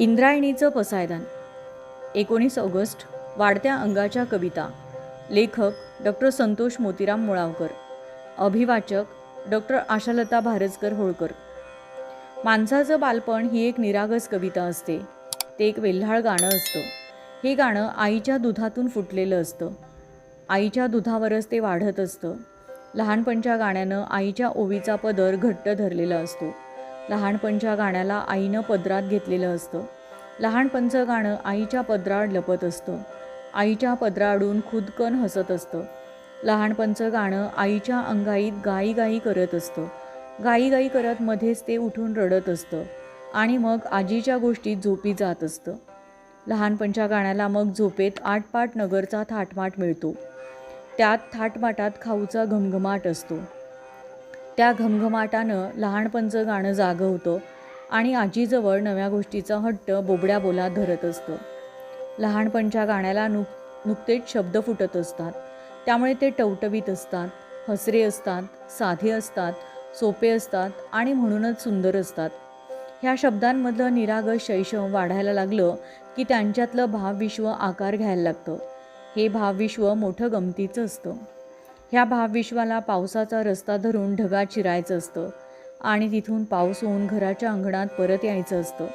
इंद्रायणीचं पसायदान. एकोणीस ऑगस्ट वाढत्या अंगाच्या कविता. लेखक डॉक्टर संतोष मोतीराम मुळावकर. अभिवाचक डॉक्टर आशालता भारजकर होळकर. माणसाचं बालपण ही एक निरागस कविता असते. ते एक वेल्हाळ गाणं असतं. हे गाणं आईच्या दुधातून फुटलेलं असतं. आईच्या दुधावरच ते वाढत असतं. लहानपणच्या गाण्यानं आईच्या ओवीचा पदर घट्ट धरलेला असतो. लहानपणच्या गाण्याला आईनं पदरात घेतलेलं असतं. लहानपणचं गाणं आईच्या पदराड लपत असतं. आईच्या पदराडून खुदकन हसत असतं. लहानपणचं गाणं आईच्या अंगाईत गाई गाई करत असतं. गाई गाई करत मध्येच ते उठून रडत असतं आणि मग आजीच्या गोष्टीत झोपी जात असतं. लहानपणच्या गाण्याला मग झोपेत आटपाट नगरचा थाटमाट मिळतो. त्यात थाटमाटात खाऊचा घमघमाट असतो. त्या घमघमाटानं लहानपणचं गाणं जागं होतं आणि आजीजवळ नव्या गोष्टीचा हट्ट बोबड्या बोलात धरत असतं. लहानपणच्या गाण्याला नुक नुकतेच शब्द फुटत असतात. त्यामुळे ते टवटवीत असतात हसरे असतात साधे असतात सोपे असतात आणि म्हणूनच सुंदर असतात. ह्या शब्दांमधलं निरागस शैशव वाढायला लागलं की त्यांच्यातलं भावविश्व आकार घ्यायला लागतं. हे भावविश्व मोठं गमतीचं असतं. ह्या भावविश्वाला पावसाचा रस्ता धरून ढगात शिरायचं असतं आणि तिथून पाऊस होऊन घराच्या अंगणात परत यायचं असतं.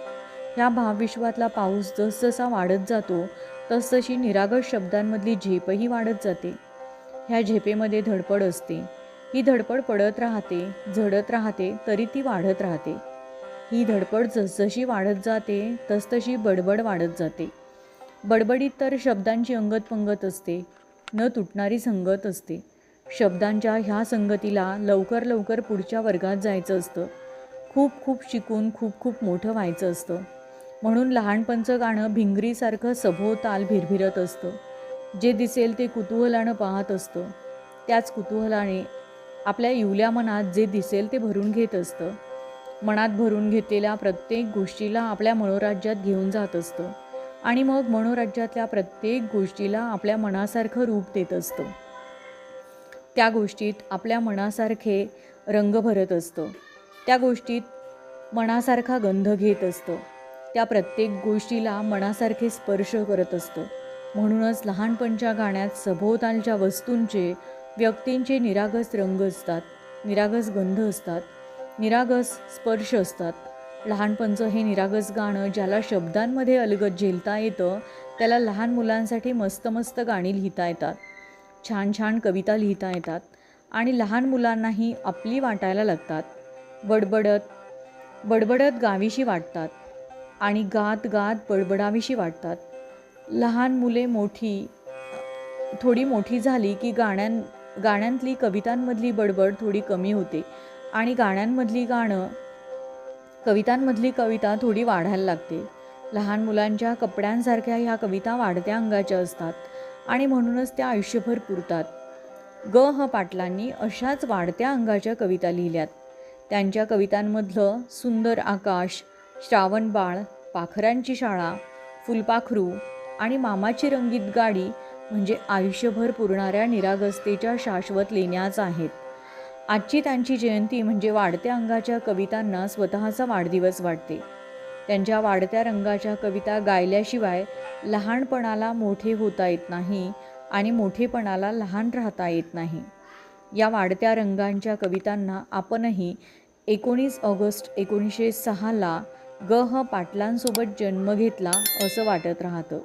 ह्या भावविश्वातला पाऊस जसजसा वाढत जातो तसतशी निरागस शब्दांमधली झेपही वाढत जाते. ह्या झेपेमध्ये धडपड असते. ही धडपड पडत राहते झडत राहते तरी ती वाढत राहते. ही धडपड जसजशी वाढत जाते तसतशी बडबड वाढत जाते. बडबडीत तर शब्दांची अंगत पंगत असते न तुटणारी संगत असते. शब्दांच्या ह्या संगतीला लवकर लवकर पुढच्या वर्गात जायचं असतं. खूप खूप शिकून खूप खूप मोठं व्हायचं असतं. म्हणून लहानपणचं गाणं भिंगरीसारखं सभोवताल भिरभिरत असतं. जे दिसेल ते कुतूहलानं पाहत असतं. त्याच कुतूहलाने आपल्या इवल्या मनात जे दिसेल ते भरून घेत असतं. मनात भरून घेतलेल्या प्रत्येक गोष्टीला आपल्या मनोराज्यात घेऊन जात असतं. आणि मग मनोराज्यातल्या प्रत्येक गोष्टीला आपल्या मनासारखं रूप देत असतं. त्या गोष्टीत आपल्या मनासारखे रंग भरत असतो. त्या गोष्टीत मनासारखा गंध घेत असतो. त्या प्रत्येक गोष्टीला मनासारखे स्पर्श करत असतो. म्हणूनच लहानपणच्या गाण्यात सभोवतालच्या वस्तूंचे व्यक्तींचे निरागस रंग असतात निरागस गंध असतात निरागस स्पर्श असतात. लहानपणचं हे निरागस गाणं ज्याला शब्दांमध्ये अलगद झेलता येतं त्याला लहान मुलांसाठी मस्त मस्त गाणी लिहिता येतात. छान छान कविता लिहिता येतात आणि लहान मुलांनाही आपली वाटायला लागतात. बडबडत बडबडत गावीशी वाटतात आणि गात गात बडबडावीशी वाटतात. लहान मुले मोठी थोडी मोठी झाली की गाण्यां गाण्यांतली कवितांमधली बडबड थोडी कमी होते आणि गाण्यांमधली गाणं कवितांमधली कविता थोडी वाढायला लागते. लहान मुलांच्या कपड्यांसारख्या ह्या कविता वाढत्या अंगाच्या असतात. आणि म्हणूनच त्या आयुष्यभर पुरतात. ग. ह. पाटलांनी अशाच वाढत्या अंगाच्या कविता लिहिल्यात. त्यांच्या कवितांमधलं सुंदर आकाश श्रावणबाळ पाखरांची शाळा फुलपाखरू आणि मामाची रंगीत गाडी म्हणजे आयुष्यभर पुरणाऱ्या निरागसतेच्या शाश्वत लेण्याच आहेत. आजची त्यांची जयंती म्हणजे वाढत्या अंगाच्या कवितांना स्वतःचा वाढदिवस वाटते. त्यांच्या वाढत्या रंगाच्या कविता गायल्याशिवाय लहानपणाला मोठे होता येत नाही आणि मोठेपणाला लहान राहता येत नाही. या वाढत्या रंगांच्या कवितांना आपणही एकोणीस ऑगस्ट एकोणीसशे सहाला ग ह पाटलांसोबत जन्म घेतला असं वाटत राहतं.